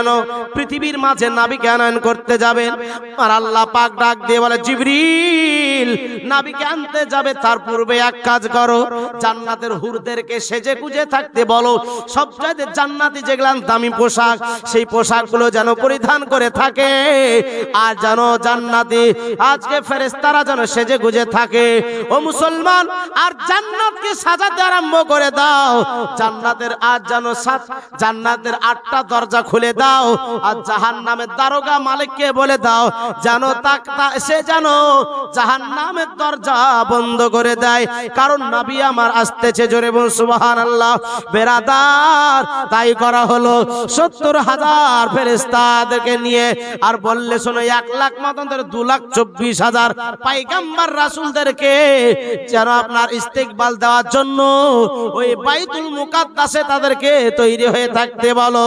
যেন পৃথিবীর মাঝে নাবিকে আনয়ন করতে যাবেন আর আল্লাহ পাক ডাক দিয়ে বলে, জিবরিল, নাবিকে আনতে যাবে, তার পূর্বে এক কাজ করো। জান্নাতের হুরদেরকে সেজে গুজে থাকতে বলো। সব চাইতে জান্নাতি দামি পোশাক, সেই পোশাকগুলো যেন পরিধান করে থাকে। আর যেন জান্নাতি, আজকে ফেরেস্তারা যেন সেজে গুজে থাকে। ও মুসলমান, আর জান্নাতকে সাজাতে আরম্ভ করে দাও। জান্নাতের আজ যেন জান্নাতের আটটা দরজা খুলে দাও। আর জাহান নামের দারোগা মালিককে বলে দাও, যেন তাক সে যেন জাহান নামের দরজা বন্ধ করে দেয়। কারণ নাবি আমার আসতেছে জোরে বল সুবাহান আল্লাহ বেরাদার, তাই করা হলো। সত্তর হাজার ফেরেস্তাদেরকে নিয়ে আর বললে শোনো, এক লাখ মতন দু লাখ চব্বিশ হাজার পাইগাম্বার রাসুলদেরকে যেন আপনার ইস্তেকবাল দেওয়ার জন্য ওই বাইতুল মুকাদ্দাসে তাদেরকে তৈরি হয়ে থাকতে বলো।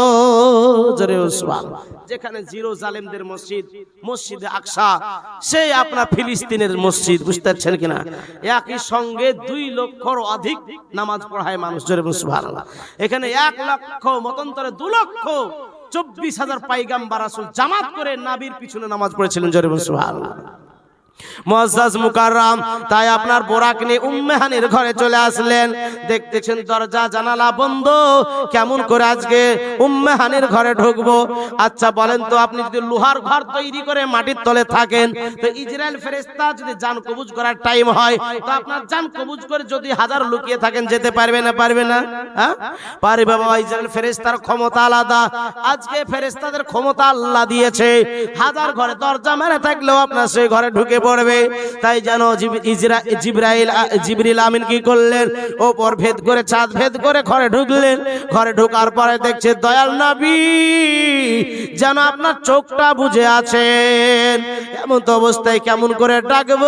জোরে উসমান যেখানে জিরো জালেমদের মসজিদ, মসজিদে আকসা সেই আপনার ফিলিস্তিনের মসজিদ বুঝতে পারছেন কিনা? একই সঙ্গে দুই লক্ষর অধিক নামাজ পড়ায় মানুষ, জোরে মুসলমান এখানে এক লক্ষ, মতন্তরে দু লক্ষ চব্বিশ হাজার পাইগাম বারাসুল জামাত করে নাবির পিছনে নামাজ পড়েছিলেন, জোরে মুসলমান মুআজ্জাজ মুকাররম, তাই আপনার বোরাক নিয়ে উম্মেহানির ঘরে চলে আসলেন। দেখতেছেন দরজা, জানালা বন্ধ। কেমন করে আজকে উম্মেহানির ঘরে ঢুকবো? আচ্ছা বলেন তো, আপনি যদি লোহার ঘর তৈরি করে মাটির তলে থাকেন, তো ইসরায়েল ফেরেশতা যদি জান কবুজ করার টাইম হয়, তো আপনার জান কবুজ করে যদি হাজার লুকিয়ে থাকেন, যেতে পারবে না পারবে না? হ্যাঁ? পারবে বাবা ইসরায়েল ফেরেশতার ক্ষমতা আলাদা। আজকে ফেরেশতাদের ক্ষমতা আল্লাহ দিয়েছে। হাজার ঘরে দরজা মেরে থাকলেও আপনার সেই ঘরে ঢুকে পড়বে। তাই যেন জিব- জিব্রাইল জিবরিল আমিন কি করলেন? ওপর ভেদ করে চাঁদ ভেদ করে ঘরে ঢুকলেন। ঘরে ঢোকার পরে দেখছে দয়াল নবী যেন আপনার চোখটা বুঝে আছেন। এমন তো অবস্থায় কেমন করে ডাকবো?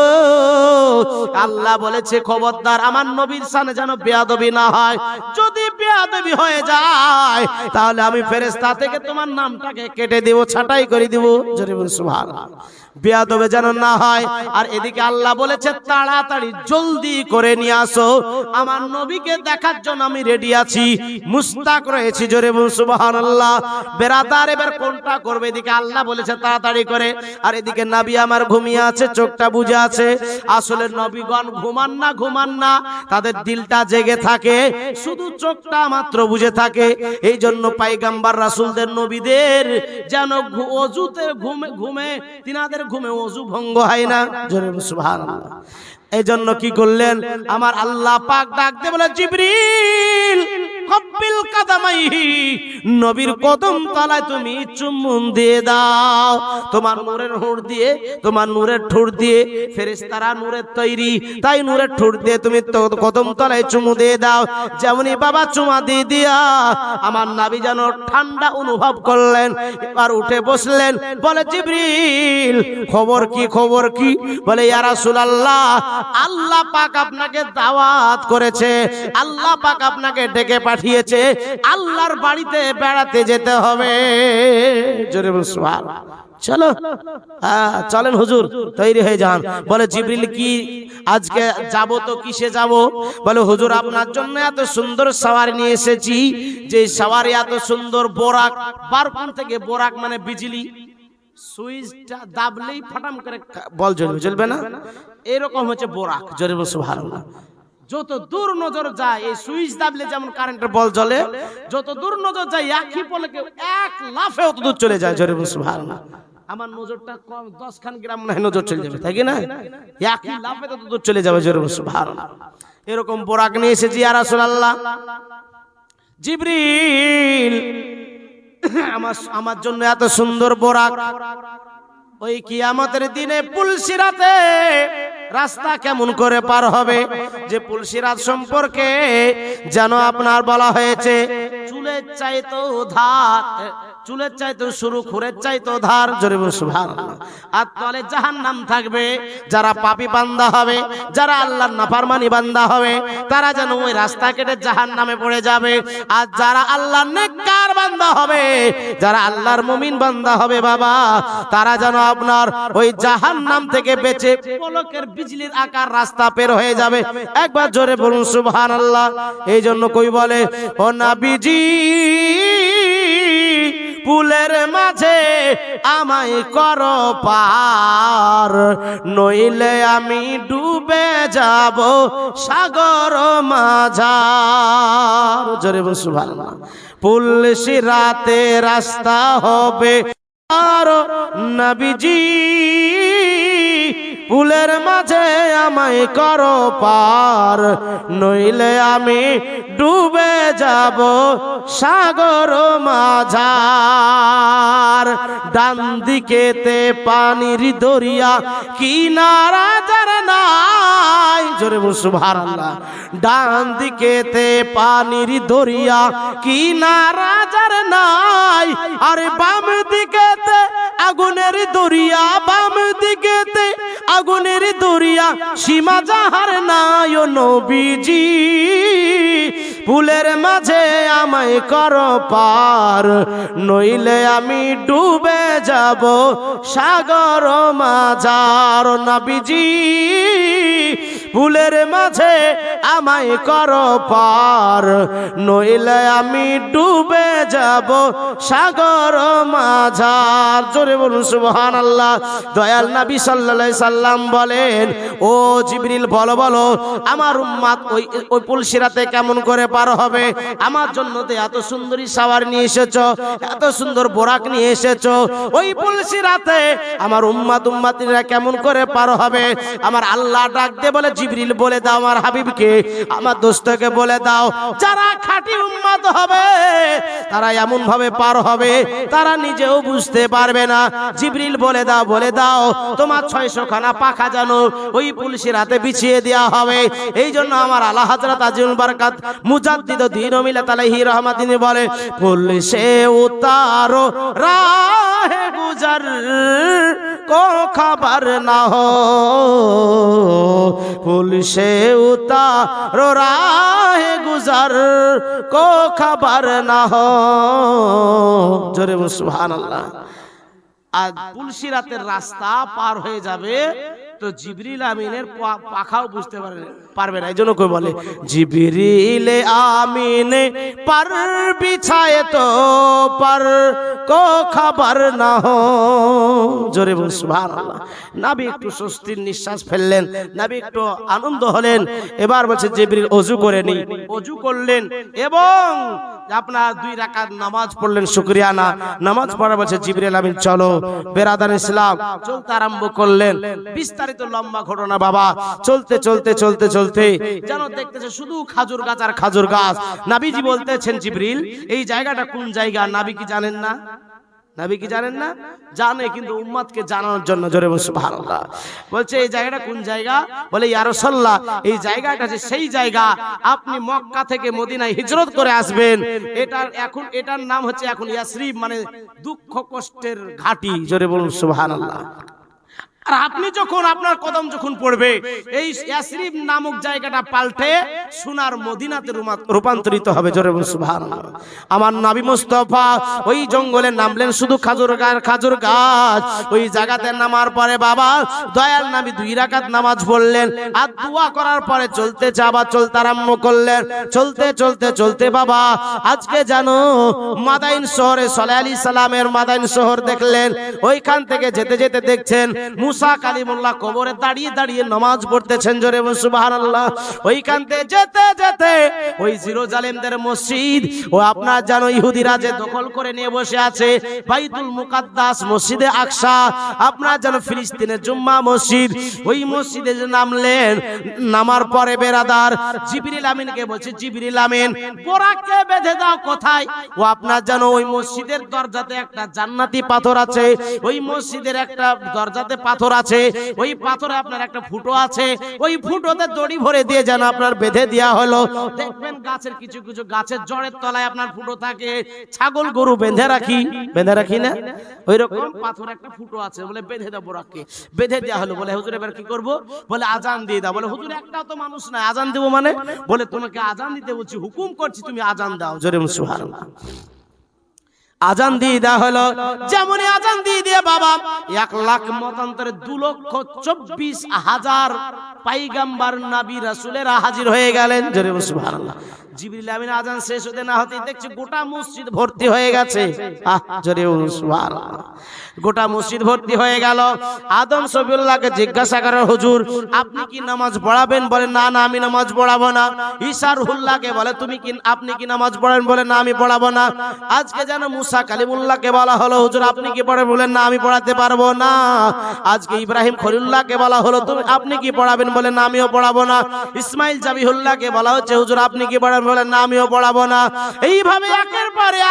আল্লাহ বলেছে, খবরদার, আমার নবীর সামনে যেন বেয়াদবি না হয়। যদি বেয়াদবি হয়ে যায়, তাহলে আমি ফেরেশতা থেকে তোমার নামটাকে কেটে দিব, ছাঁটাই করে দিব। জোরে বলুন, সুবহানাল্লাহ। বেয়াদবে যেন না হয়। আর এদিকে আল্লাহ বলেছে, তাড়াতাড়ি জলদি করে নিয়ে আসো। আমার নবীকে দেখার জন্য আমি রেডি আছি। মুস্তাক রয়েছি জোরে বলুন, সুবহানাল্লাহ। বেরাদার এবার কোনটা করবে? এদিকে আল্লাহ বলেছে, তাড়াতাড়ি করে। আর এদিকে নবী আমার ঘুমিয়ে আছে, চোখটা বুঝে আছে। আসলে নবীগণ ঘুমান না ঘুমান না, তাদের দিলটা জেগে থাকে। শুধু চোখটা মাত্র বুঝে থাকে। এই জন্য পাইগাম্বার রাসূলদের নবীদের যেন অজুতে ঘুমে ঘুমে তিনাদের ঘুমে অজু ভঙ্গ হয় না। জোরে সুবহানাল্লাহ। এই জন্য কি করলেন? আমার আল্লাহ পাক ডাকতে বলে, জিবরিল কব্বিল কাদামাইহি, নবীর কদম তলায় তুমি চুম্বন দিয়ে দাও। তোমার নূরের হুড় দিয়ে, তোমার নূরের ঠুর দিয়ে ফেরেশতারা নূরের তৈরি, তাই নূরের ঠুর দিয়ে তুমি কদম তলায় চুমু দিয়ে দাও। যেমনই বাবা চুমা দিয়ে দিয়া আমার নাবি যেন ঠান্ডা অনুভব করলেন, এবার উঠে বসলেন, বলে, জিবরিল, খবর কি খবর কি? বলে, ইয়া রাসূলুল্লাহ, আল্লাহ পাক আপনাকে দাওয়াত করেছে, আল্লাহ পাক আপনাকে ডেকে পাঠিয়েছে আল্লাহর বাড়িতে বেড়াতে যেতে হবে। জোরে বলুন সুবহানাল্লাহ। চলো। হ্যাঁ চলেন হুজুর, তৈরি হয়ে যান। বলে জিবরিল কি, আজকে যাব তো কিসে যাব? বলে হুজুর, আপনার জন্য এত সুন্দর সাওয়ারি নিয়ে এসেছি, যে সাওয়ারি এত সুন্দর বোরাক বারকুন থেকে বোরাক মানে বিজলি, সুইচটা দাবলেই ফাটাম করে বল জ্বলবে জ্বলবে না? এরকম হচ্ছে বোরাক, জোরে বসে ভালো যত দূর নজর যায়, এই সুইচ দাবলে যেমন কারেন্টের বল জ্বলে, যত দূর নজর যায়, একই পলকে এক লাফে অত দূর চলে যায়, জোরে বসে ভালো আমার নজরটা কম দশ খান গ্রাম হয় নজর চলে যাবে, তাই না? একই লাফে তত দূর চলে যাবে, জোরে বসে ভালো এরকম বোরাক নিয়ে এসেছি আর আল্লাহ জিবরিল, আমার আমার জন্য এত সুন্দর বোরাক। ওই কিয়ামতের দিনে পুলসিরাতে রাস্তা কেমন করে পার হবে? যে পুলসিরাজ সম্পর্কে যেন আপনার বলা হয়েছে, চুলের চাইতো ধার চুলের চাইতো শুরু, খুরের চাইতো ধার, জোরে সুবহানাল্লাহ। আর তলে জাহান্নাম থাকবে, যারা পাপি বান্দা হবে, যারা আল্লাহর নাফরমানি বান্দা হবে, তারা যেন ওই রাস্তা কেটে জাহান্নামে পড়ে যাবে। আর যারা আল্লাহর নেককার বান্দা হবে, যারা আল্লাহর মুমিন বান্দা হবে বাবা, তারা যেন আপনার ওই জাহান্নাম থেকে বেঁচে পলকের বিজলির আকার রাস্তা পের হয়ে যাবে। একবার জোরে বলুন সুবহানাল্লাহ। এই জন্য কই বলে, ও নাবিজি পুলের মাঝে আমায় কর পার। নইলে আমি ডুবে যাব সাগর মাঝার। জোরে বসু ভালো পুল রাতে রাস্তা হবে আর নবীজি পুলের মাঝে আমায় করো পার, নইলে আমি ডুবে যাব সাগর মাঝার। ডান দিকেতে পানির দরিয়া কিনারা যার নাই। জোরে বসু ভারাল্লাহ ডান দিকেতে পানির দরিয়া কিনারা যার নাই। আরে বাম দিকেতে আগুনের দরিয়া, বাম দিকেতে আগুনের দরিয়া, সীমা যাহার ও নবীজি। ফুলের মাঝে আমায় কর পার, নইলে আমি ডুবে যাব সাগর মাঝার নবীজি ফুলের মাঝে আমায় কর পার, নইলে আমি ডুবে যাব সাগর মাঝার। জোরে বলুন সুবহান আল্লাহ দয়াল নবী সাল্লাল্লাহু সাল্লাম বলেন, ও জিবরিল, বলো বলো, আমার উম্মাত ওই ওই পুলসিরাতে কেমন করে পার হবে? আমার জন্য তো এত সুন্দরী সাওয়ার নিয়ে এসেছ, এত সুন্দর বোরাক নিয়ে এসেছ। ওই পুলসিরাতে আমার উম্মাত উম্মাতিরা কেমন করে পার হবে? আমার আল্লাহ ডাক দে বলে জিবরিল বলে দাও আমার হাবিবকে, আমার দোস্তকে বলে দাও, যারা খাঁটি উম্মাত হবে, তারা এমন ভাবে পার হবে, তারা নিজেও বুঝতে পারবে না। জিবরিল বলে দাও বলে দাও, তোমার ছয়শো খানা পাখা জানো ওই পুলিশের হাতে বিছিয়ে দেওয়া হবে। এই জন্য আমার আল্লাহ হাজরত আজিউল বারকাত মুজাদ্দিদ দিন মিলাত আলাইহি রহমাতিনি বলে, পুলিশে উতারো রাহে গুজর কো খবর না হো পুলিশে উতারো রাহে গুজার, কো খাবার না হরে জোরে সুবহানাল্লাহ। আর তুলসী রাতের রাস্তা পার হয়ে যাবে তো জিবরিল আমিনের পাখাও বুঝতে পারে পারবে না এই জন্য কই বলে? জিবরিল আমিনে পার বিছায় তো পার কো খবর না হো। জোরে বল সুবহানাল্লাহ। নাবি একটু স্বস্তির নিঃশ্বাস ফেললেন নাবি একটু আনন্দ হলেন। এবার বলছে জিবরিল অজু করে নি। অজু করলেন এবং আপনার দুই রাকাত নামাজ পড়লেন শুক্রিয়া না নামাজ পড়া বলছে জিবরিল আমিন চলো। বেরাদান ইসলাম চলতে আরম্ভ করলেন। বিস্তারিত লম্বা ঘটনা বাবা। চলতে চলতে চলতে চলতে। যেন দেখতেছে শুধু খাজুর গাছ আর খাজুর গাছ। নাবিজি বলতেছেন, জিবরিল, এই জায়গাটা কোন জায়গা? নাবি কি জানেন না? নাবি কি জানেন না? জানে, কিন্তু উম্মাদকে জানানোর জন্য জোরে বসে ভালো বলছে, এই জায়গাটা কোন জায়গা? বলে ইয়ারসল্লাহ এই জায়গাটা যে সেই জায়গা। আপনি মক্কা থেকে মদিনায় হিজরত করে আসবেন। এটার এখন, এটার নাম হচ্ছে এখন ইয়াসরিব মানে দুঃখ কষ্টের ঘাটি। জোরে বলুন, সুবহানাল্লাহ। আর আপনি যখন আপনার কদম যখন পড়বে, এই ইয়াসরিব নামক জায়গাটা পাল্টে সোনার মদিনাতে রূপান্তরিত হবে। জোরে সুবহানাল্লাহ। আমার নবী মুস্তাফা ওই জঙ্গলে নামলেন শুধু খাজুর গাছ খাজুর গাছ। ওই জায়গাতে নামার পরে বাবা দয়াল নবী দুই রাকাত নামাজ পড়লেন আর দোয়া করার পরে চলতে যাবা, চলতে আরম্ভ করলেন। চলতে চলতে চলতে বাবা আজকে জানো মাদাইন শহরে সালে আলী সালামের মাদাইন শহর দেখলেন। ওইখান থেকে যেতে যেতে দেখছেন মুসা কালিমুল্লাহ কবরে দাঁড়িয়ে দাঁড়িয়ে নামাজ পড়তেছেন জোরে সুবহানাল্লাহ। ওইখান থেকে যেতে যেতে ওই জিরোজালেমদের মসজিদ, ও আপনার জানো ইহুদিরা যে দখল করে নিয়ে বসে আছে, বাইতুল মুকাদ্দাস মসজিদে আকসা, আপনার জানো ফিলিস্তিনের জুম্মা মসজিদ, ওই মসজিদে যে নামলেন, নামার পরে বেরাদার জিবরিল আমিনকে বলছে, জিবরিল আমিন বোরাককে বেঁধে দাও কোথায়? ও আপনার জানো ওই মসজিদের দরজাতে একটা জান্নাতি পাথর আছে, ওই মসজিদের একটা দরজাতে পাথর আছে, ওই পাথরে আপনার একটা ফুটো আছে, ওই ফুটোতে দড়ি ভরে দিয়ে যেন আপনার বেঁধে দেওয়া হলো। দেখবেন গাছের কিছু কিছু গাছের জড়ের তলায় আপনার ফুটো থাকে, ছাগল গরু বেঁধে রাখি বেঁধে রাখি না? ওই রকম পাথর একটা ফুটো আছে, বলে বেঁধে দেবো রাখকে, বেঁধে দেওয়া হলো, বলে হুজুর এবার কি করব? বলে আজান দিয়ে দাও, বলে হুজুর একটাও তো মানুষ নাই, আজান দেবো মানে? বলে তোমাকে আজান দিতে বলছি, হুকুম করছি তুমি আজান দাও, জোরে সুবহানাল্লাহ। আজান দিয়ে দেওয়া হলো। যেমনই আজান দিয়ে দিয়ে বাবা, এক লাখ মতান্তরে দু লক্ষ চব্বিশ হাজার পাইগাম্বার নাবি রাসুলেরা হাজির হয়ে গেলেন। জোরে বসে জিবরিল আমিন আজান শেষ হতে না দেখছি গোটা মসজিদ ভর্তি হয়ে গেছে। গোটা মসজিদ ভর্তি হয়ে গেল। আদম সবিউল্লাহকে জিজ্ঞাসা করার হুজুর, আপনি কি নামাজ পড়াবেন? বলে, না না, আমি নামাজ পড়াবো না। ঈসার হুল্লাহকে বলে, তুমি কি, আপনি কি নামাজ পড়েন বলে, না, আমি পড়াবো না। আজকে যেন মুসা কালিমুল্লাহকে বলা হলো, হুজুর, আপনি কি পড়েন বলেন না, আমি পড়াতে পারব না। আজকে ইব্রাহিম খলিল্লাহকে বলা হলো, তুমি আপনি কি পড়াবেন বলে না, আমিও পড়াবো না। ইসমাইল জাবিহুল্লাহকে বলা হচ্ছে, হুজুর, আপনি কি পড়েন বলেন না, আমিও পড়াবো না। এইভাবে একের পরে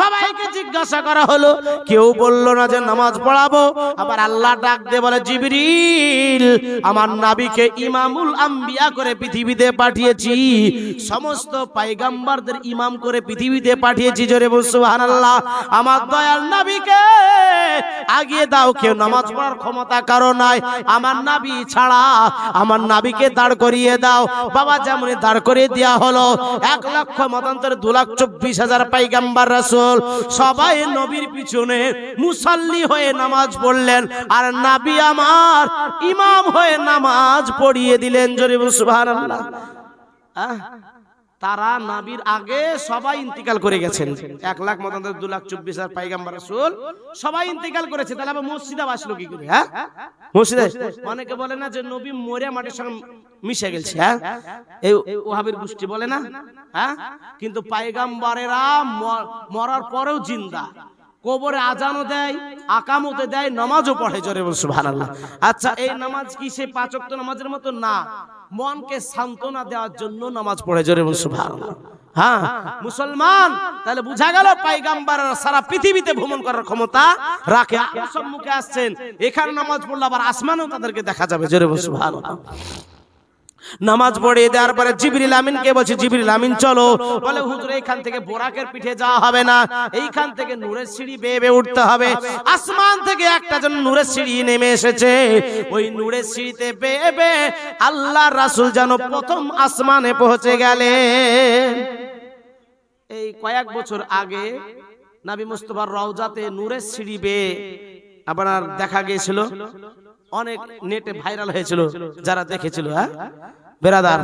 সবাইকে জিজ্ঞাসা করা হলো, কেউ বলল না যে নামাজ পড়াবো, আবার আল্লাহ ডাক দিয়ে বলে, জিবরিল, আমার নাবিকে ইমামুল আম্বিয়া করে পৃথিবীতে পাঠিয়েছি, সমস্ত পাইগাম্বারদের ইমাম করে পৃথিবীতে পাঠিয়েছি, জোরে বল সুবহানাল্লাহ। আমার দয়াল নাবিকে আগিয়ে দাও, কেউ নামাজ পড়ার ক্ষমতা কারও নাই। আমার নাবি ছাড়া আমার নাবিকে দাঁড় করিয়ে দাও। বাবা যেমন দাঁড় করিয়ে দেওয়া হলো, এক লক্ষ মতান্তরে দু লাখ চব্বিশ হাজার পাইগাম্বার রাসুল। সবাই নবীর পিছনে মুসাল্লি হয়ে নামাজ পড়লেন। আর নাবি আমার ইমাম হয়ে নামাজ পড়িয়ে দিলেন। জোরে বল সুবহানাল্লাহ। আহ। তারা নাবির আগে সবাই ইন্তিকাল করে গেছেন। এক লাখ মতান্তর দু লাখ চব্বিশ হাজার পাইগাম্বার রাসূল সবাই ইন্তিকাল করেছে। তাহলে আবার মসজিদে আসলো কি করে হ্যাঁ? মসজিদে? অনেকে বলে না যে নবী মরে মাটির সঙ্গে মিশে গেছে হ্যাঁ? এই ওহাবের গোষ্ঠী বলে না হ্যাঁ? কিন্তু পাইগাম্বারেরা মরার পরেও জিন্দা। কবরে আজানও দেয়, আকামতে দেয়, নামাজও পড়ে জোরে বল সুবহানাল্লাহ। আচ্ছা এই নামাজ কি সে পাঁচ ওয়াক্ত নামাজের মতো? না। মনকে সান্ত্বনা দেওয়ার জন্য নামাজ পড়ে জোরে বল সুবহানাল্লাহ। হ্যাঁ মুসলমান, তাহলে বুঝা গেল পাইগাম্বার সারা পৃথিবীতে ভ্রমণ করার ক্ষমতা রাখে। সম্মুখে আসছেন, এখানে নামাজ পড়লে আবার আসমানেও তাদেরকে দেখা যাবে, জোরে বল সুবহানাল্লাহ। নামাজ পড়ে দেওয়ার পরে জিবরিল আমিনকে বলছে, জিবরিল আমিন, চলো। বলে, হুজুর, এইখান থেকে বোরাকের পিঠে যাওয়া হবে না। এইখান থেকে নূরের সিঁড়ি বেয়ে বেয়ে উঠতে হবে। আসমান থেকে একটা জন নূরের সিঁড়ি নেমে এসেছে। ওই নূরের সিঁড়িতে বেয়ে বেয়ে আল্লাহ রাসূল যেন প্রথম আসমানে পৌঁছে গেলে এই কয়েক বছর আগে নাবি মুস্তফার রওজাতে নূরের সিঁড়ি বেয়ে আপনার দেখা গিয়েছিল? অনেক নেটে ভাইরাল হয়েছিল যারা দেখেছিল হ্যাঁ? বেরাদার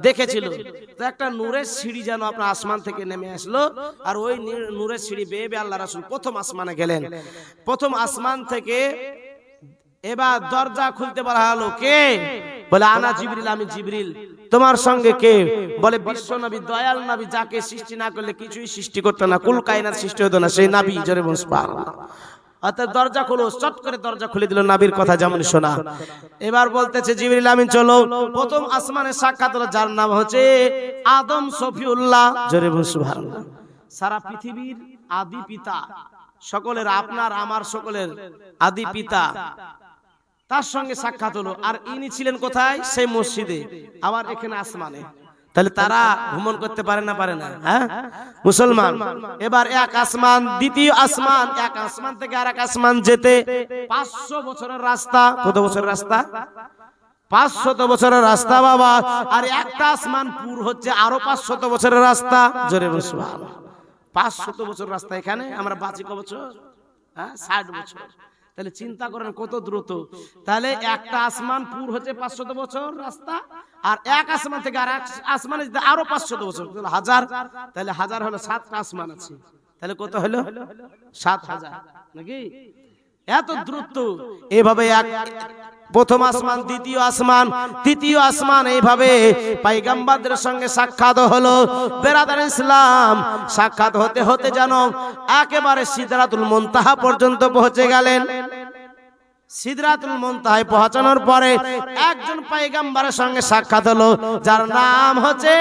দেখেছিল। তো একটা নূরের সিঁড়ি যেন আপনার আসমান থেকে নেমে আসলো আর ওই নূরের সিঁড়ি বেয়ে বেয়ে আল্লাহ রাসূল প্রথম আসমানে গেলেন। প্রথম আসমান থেকে এবার দরজা খুলতে বলা হলো কে? বলে আনা জিবরিল আমি জিবরিল। তোমার সঙ্গে কে? বলে বিশ্ব নবী দয়াল নবী যাকে সৃষ্টি না করলে কিছুই সৃষ্টি করতো না। কুল কায়নাত সৃষ্টি হতো না সেই নাবি জোরে বলস অর্থাৎ দরজা খুলো, চট করে দরজা খুলে দিল নাবির কথা যেমন শোনা। এবার বলতেছে, জিবরিল আমিন, চলো। প্রথম আসমানে সাক্ষাৎ হলো, যার নাম হচ্ছে আদম সফিউল্লাহ। জোরে সুবহানাল্লাহ। সারা পৃথিবীর আদি পিতা, সকলের আপনার, আমার সকলের আদি পিতা। তার সঙ্গে সাক্ষাৎ হলো, আর ইনি ছিলেন কোথায়? সেই মসজিদে, আবার এখানে আসমানে। তাহলে তারা ভ্রমণ করতে পারে না পারে না। হ্যাঁ? মুসলমান। এবার এক আসমান দ্বিতীয় আসমান এক আসমান থেকে আর এক আসমান যেতে পাঁচশো বছরের রাস্তা কত বছরের রাস্তা? পাঁচশত বছরের রাস্তা বাবা। আর একটা আসমান পুর হচ্ছে আরও পাঁচশত বছরের রাস্তা। জোরে মুসলমান পাঁচশত বছর রাস্তা এখানে? আমরা বাঁচি ক বছর? হ্যাঁ ষাট বছর। তাহলে চিন্তা করেন কত দ্রুত। তাহলে একটা আসমান পুর হচ্ছে পাঁচশত বছর রাস্তা, আর এক আসমান থেকে আর এক আসমান আরও পাঁচশত বছর হাজার, তাহলে হাজার হলো সাতটা আসমান আছে। তাহলে কত হলো? সাত হাজার। নাকি? এত দ্রুত এভাবে এক প্রথম আসমান দ্বিতীয় আসমান তৃতীয় আসমান এইভাবে পাইগাম্বাদের সঙ্গে সাক্ষাৎ হলো। বেরাদার ইসলাম সাক্ষাৎ হতে হতে যেন একেবারে সিদরাতুল মুনতাহা পর্যন্ত পৌঁছে গেলেন। সিদরাতুল মুনতাহায় পৌঁছানোর পরে একজন পাইগাম্বারের সঙ্গে সাক্ষাৎ হলো যার নাম হচ্ছে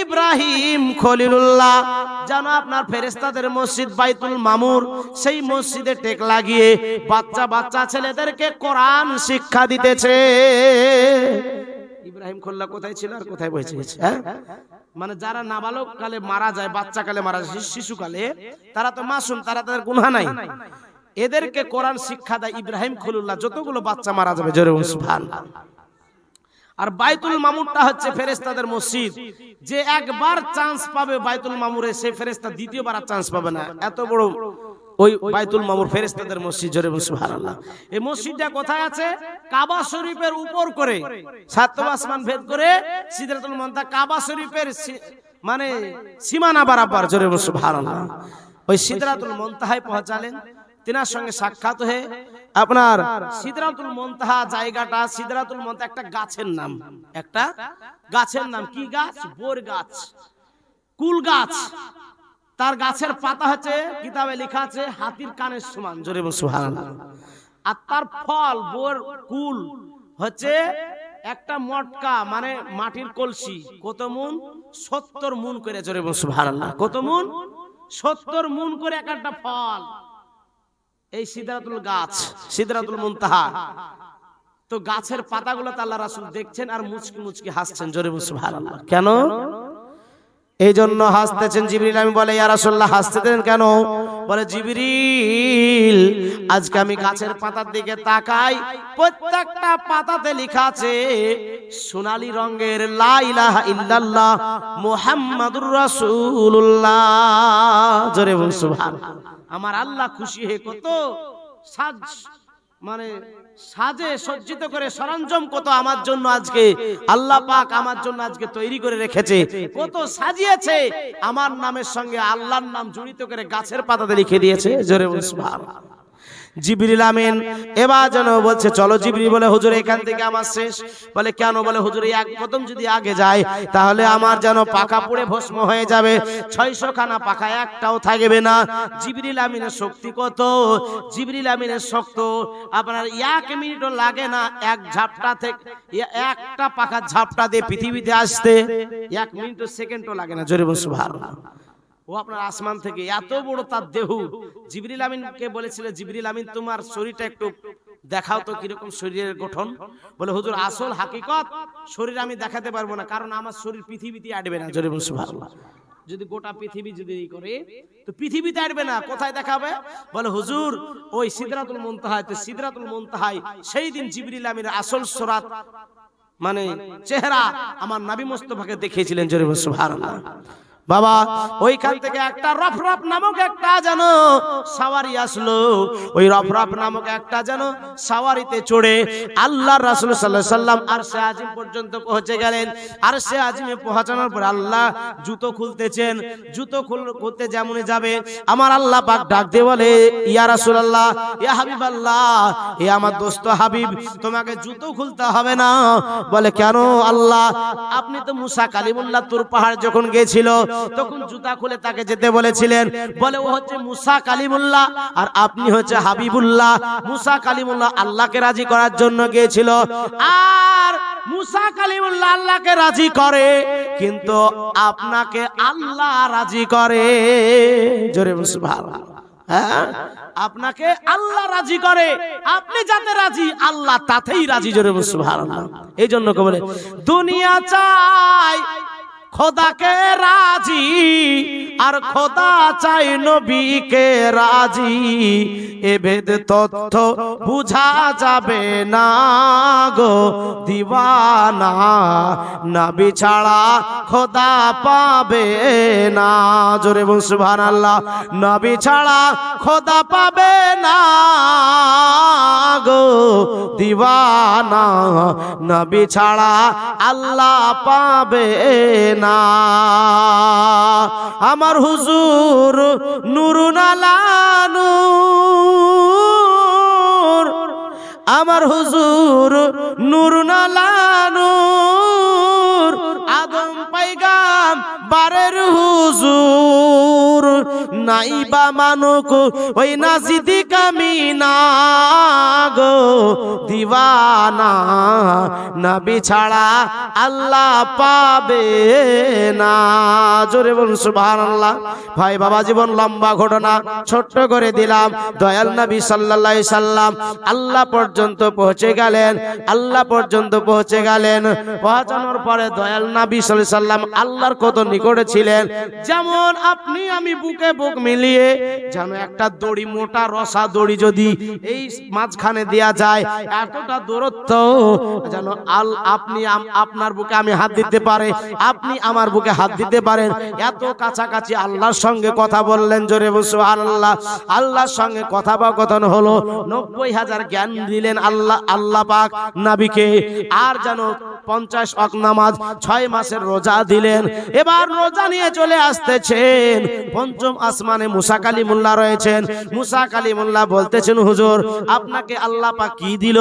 ইব্রাহিম খলিলুল্লাহ, যেন আপনার ফেরেস্তাদের মসজিদ বাইতুল মামুর, সেই মসজিদে টেক লাগিয়ে বাচ্চা বাচ্চা ছেলেদেরকে কোরআন শিক্ষা দিতেছে। ইব্রাহিম খোল্লা কোথায় ছিল আর কোথায় বসে গেছে হ্যাঁ? মানে যারা নাবালক কালে মারা যায়, বাচ্চা কালে মারা যায় শিশুকালে তারা তো মাসুম, তারা তাদের গুনহা নাই। এদেরকে কোরআন শিক্ষা দেয় ইব্রাহিম খলিলুল্লাহ, যতগুলো বাচ্চা মারা যাবে, জোরে সুবহানাল্লাহ। আর বাইতুল মামুরটা হচ্ছে ফেরেস্তাদের মসজিদ। যে একবার চান্স পাবে বাইতুল মামুরে, সে ফেরেস্তা দ্বিতীয়বার আর চান্স পাবে না। এত বড় ওই বাইতুল মামুর ফেরেস্তাদের মসজিদ, জোরে সুবহানাল্লাহ। এই মসজিদটা কোথায় আছে? কাবা শরীফের উপর করে সাতম আসমান ভেদ করে সিদরাতুল মুনতাহা কাবা শরীফের মানে সীমানা বারাবার, জোরে সুবহানাল্লাহ। ওই সিদরাতুল মুনতাহায় পৌঁছালেন। তিনার সঙ্গে সাক্ষাৎ হয়ে আপনার সিদরাতুল মুনতাহা জায়গাটা, সিদরাতুল মুনতাহা একটা গাছের নাম। একটা গাছের নাম কি গাছ? বোর গাছ। কুল গাছ। তার গাছের পাতা হচ্ছে, কিতাবে লেখা আছে, হাতির কানের সমান। জোরে সুবহানাল্লাহ। আর তার ফল, বোর, কুল হচ্ছে একটা মটকা মানে মাটির কলসি। কত মুন? সত্তর মুন করে, জোরে বল সুবহানাল্লাহ। কত মুন? সত্তর মুন করে এক একটা ফল। এই সিদরাতুল গাছ সিদরাতুল মুনতাহা। তো গাছের পাতাগুলো তো আল্লাহ রাসূল দেখছেন আর মুচকি মুচকি হাসছেন জোরে সুবহানাল্লাহ। কেন? এই জন্য হাসতেছেন জিবরিল। আমি বলে ইয়া রাসূলুল্লাহ হাসতেছেন কেন? বলে জিবরিল আজকে আমি গাছের পাতার দিকে তাকাই। প্রত্যেকটা পাতাতে লেখা আছে সোনালী রঙের লা ইলাহা ইল্লাল্লাহ মুহাম্মাদুর রাসূলুল্লাহ। জোরে বল সুবহানাল্লাহ। আমার আল্লাহ খুশি হয়ে কত সাজ মানে সাজে সজ্জিত করে সরঞ্জাম কত আমার জন্য আজকে। আল্লাহ পাক আমার জন্য আজকে তৈরি করে রেখেছে। কত সাজিয়েছে। আমার নামের সঙ্গে আল্লাহর নাম জড়িত করে গাছের পাতাতে লিখে দিয়েছে। জোরে সুবহানাল্লাহ। জিবরিল আমিন। এবার যেন বলছে, চলো জিবরি বলে, হুজুর, এখান থেকে আমার শেষ। বলে, কেন? বলে, হুজুর এক কদম যদি আগে যায়, তাহলে আমার যেন পাকা পুড়ে ভস্ম হয়ে যাবে। ছয়শো খানা পাকা একটাও থাকবে না। জিবরিল আমিনের শক্তি কত? জিবরিল আমিনের শক্ত। আপনার এক মিনিটও লাগে না এক ঝাপটা থেকে, একটা পাকা ঝাপটা দিয়ে পৃথিবীতে আসতে। এক মিনিটও, সেকেন্ডও লাগে না। জোরে বলছো ভালো ও আপনার আসমান থেকে এত বড় তার দেহ। জিবরিল আমিনকে বলেছিল, জিবরিল আমিন, তোমার শরীরটা একটু দেখাও তো কীরকম শরীরের গঠন। বলে, হুজুর, আসল হাকিকত শরীর আমি দেখাতে পারব না, কারণ আমার শরীর পৃথিবীতে আটবে না। জোরে বলছো ভালো যদি গোটা পৃথিবী যদি এই করে, তো পৃথিবীতে আসবে না, কোথায় দেখাবে? বলে, হুজুর, ওই সিদরাতুল মুনতাহায় তো সিদরাতুল মুনতাহায় সেই দিন জিবরিল আমিনের আসল সরাত মানে চেহারা আমার নাবি মোস্তফাকে দেখিয়েছিলেন। জোরে বল সুবহানাল্লাহ। বাবা, ওইখান থেকে একটা রফরফ নামক একটা যেন সাওয়ারি আসলো। ওই রফরফ নামক একটা যেন সাওয়ারিতে চড়ে আল্লাহ রাসূল আলাইহি সাল্লাম আর সে আজিম পর্যন্ত পৌঁছে গেলেন। আর সে আজিমে পৌঁছানোর পর আল্লাহ জুতো খুলতেছেন। জুতো খুল- খুলতে যেমনই যাবে, আমার আল্লাহ পাক ডাক দিয়ে বলে, ইয়া রাসুল আল্লাহ ইয়া হাবিব আল্লাহ এ আমার দোস্ত হাবিব, তোমাকে জুতো খুলতে হবে না। বলে, কেন আল্লাহ, আপনি তো মুসা কালিমুল্লাহ তুর পাহাড় যখন গিয়েছিল তখন জুতা খুলে তাকে যেতে বলেছিলেন। বলে ও হচ্ছে মুসা কালিমুল্লাহ আর আপনি হচ্ছে হাবিবুল্লাহ। মুসা কালিমুল্লাহ আল্লাহকে রাজি করার জন্য গিয়েছিল। আর মুসা কালিমুল্লাহ আল্লাহকে রাজি করে কিন্তু আপনাকে আল্লাহ রাজি করে। জোরে বলছি হ্যাঁ? আপনাকে আল্লাহ রাজি করে। আপনি যাতে রাজি আল্লাহ তাতেই রাজি। জোরে ভালো এই জন্য কে বলে দুনিয়া চাই খোদাকে রাজি, আর খোদা চাই নবীকে রাজি। এ ভেদ তথ্য বুঝা যাবে না গো দিবানা নবী ছাড়া খোদা পাবে না। জোরে বল সুবহানাল্লাহ। নবী ছাড়া খোদা পাবে না গো দিবানা নবী ছাড়া আল্লাহ পাবে না আমার হুজুর নুরুনালানু। আমার হুজুর নুরুনালানুর আদম পাইগাম বারের হুজুর। নাইবা মানুক, ওই নাজিদি কামিনা গো। দিওয়ানা, নবী ছাড়া আল্লাহ পাবে না। জোরে বলুন, সুবহানাল্লাহ। ভাই বাবা, জীবন লম্বা ঘটনা, ছোট্ট করে দিলাম। দয়াল নবী সাল্লাল্লাহু সাল্লাম আল্লাহ পর্যন্ত পৌঁছে গেলেন, আল্লাহ পর্যন্ত পৌঁছে গেলেন। পৌঁছানোর পরে দয়াল নবী সাল্লাল্লাহু সাল্লাম আল্লাহর কত নিকটে ছিলেন? যেমন আপনি আমি বুক বুক মিলিয়ে যেন একটা দড়ি, মোটা রসা দড়ি যদি এই মাঝখানে দেয়া যায়, এতটা দূরত্ব যেন আল, আপনি আপনার বুকে আমি হাত দিতে পারে, আপনি আমার বুকে হাত দিতে পারেন। এত কাছাকাছি আল্লাহর সঙ্গে কথা বললেন জোরে বসু আল্লাহ আল্লাহর সঙ্গে কথোপকথন হলো, নব্বই হাজার জ্ঞান দিলেন আল্লাহ আল্লাহ পাক নাবিকে। আর যেন পঞ্চাশ অক নামাজ, ছয় মাসের রোজা দিলেন। এবার রোজা নিয়ে চলে আসতেছেন, পঞ্চম আসমানে মুসা কালিমুল্লাহ রয়েছেন। মুসা কালিমুল্লাহ বলতেছেন, হুজুর, আপনাকে আল্লাহ পাক কি দিল?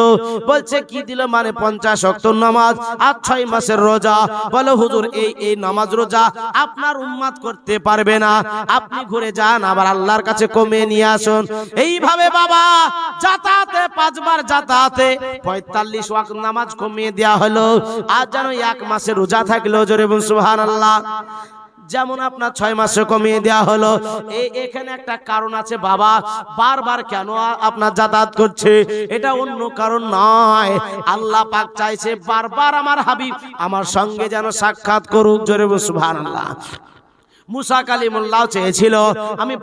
বলছে, কি দিল মানে পঞ্চাশ অক্ত নামাজ আর ছয় মাসের রোজা। বলে, হুজুর, এই এই নামাজ রোজা আপনার উম্মাদ করতে পারবে না। আপনি ঘুরে যান, আবার আল্লাহর কাছে কমিয়ে নিয়ে আসুন। এইভাবে বাবা, যাতায়াতে, পাঁচবার যাতায়াতে পঁয়তাল্লিশ ওয়াক নামাজ কমিয়ে দেওয়া হলো। আর যেন এক মাসে রোজা থাকল, জোরে সুহান আল্লাহ যেমন আপনার ছয় মাসে কমিয়ে দেওয়া হলো। এই এখানে একটা কারণ আছে বাবা। বারবার কেন আপনার যাতায়াত করছে? এটা অন্য কারণ নয়। আল্লাহ পাক চাইছে বারবার আমার হাবিব আমার সঙ্গে যেন সাক্ষাৎ করুক। জোরে বসু ভার আল্লাহ মুসা কালিমুল্লাহ চেয়েছিল, আমি